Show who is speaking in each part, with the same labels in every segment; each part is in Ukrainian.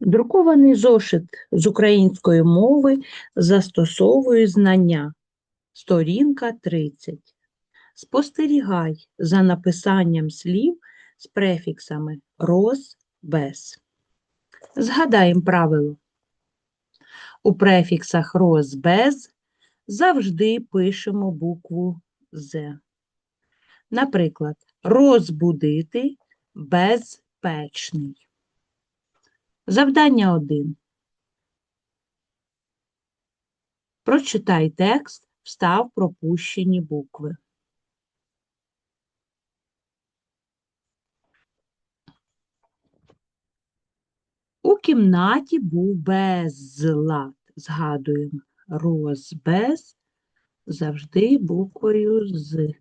Speaker 1: Друкований зошит з української мови застосовує знання. Сторінка 30. Спостерігай за написанням слів з префіксами роз, без. Згадаємо правило. У префіксах роз, без завжди пишемо букву З. Наприклад, розбудити безпечний. Завдання 1. Прочитай текст, встав пропущені букви. У кімнаті був безлад. Згадуємо розбез завжди буквою з.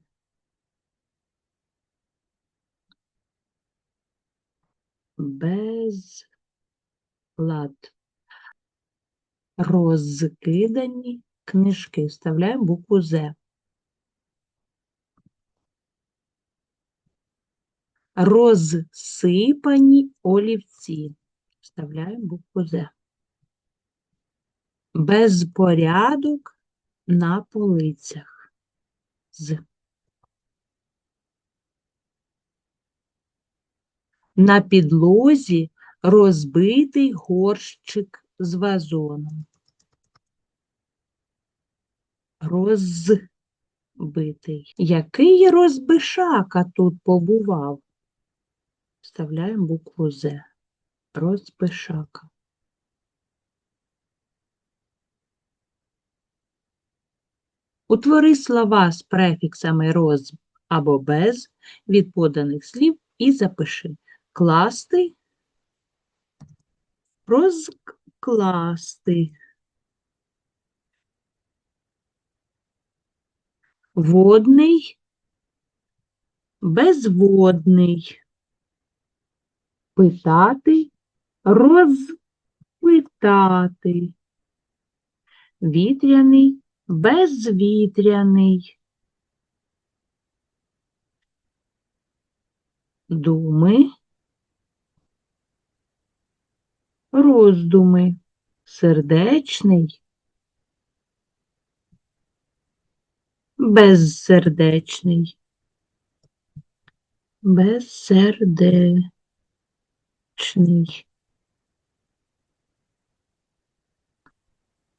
Speaker 1: Безлад. Розкидані книжки. Вставляємо букву З. Розсипані олівці. Вставляємо букву З. Безпорядок на полицях. З. На підлозі розбитий горщик з вазоном. Розбитий. Який розбишака тут побував? Вставляємо букву З. Розбишака. Утвори слова з префіксами роз або без від поданих слів і запиши. Класти, розкласти. Водний, безводний. Питати, розпитати. Вітряний, безвітряний. Думи, роздуми, сердечний, безсердечний, безсердечний.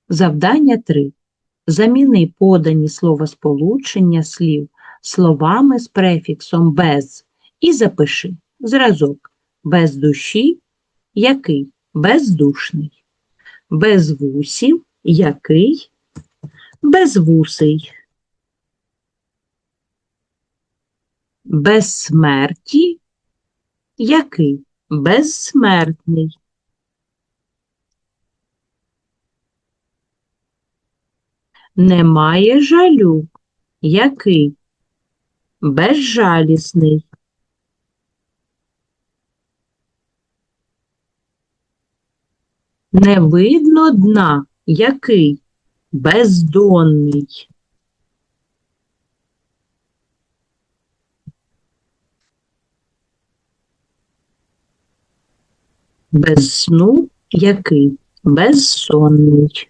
Speaker 1: Завдання 3. Заміни подані словосполучення слів словами з префіксом без і запиши. Зразок. Без душі, який бездушний, без вусів, який безвусий, без смерті, який безсмертний. Немає жалю, який безжалісний. Не видно дна, який бездонний. Без сну, який безсонний.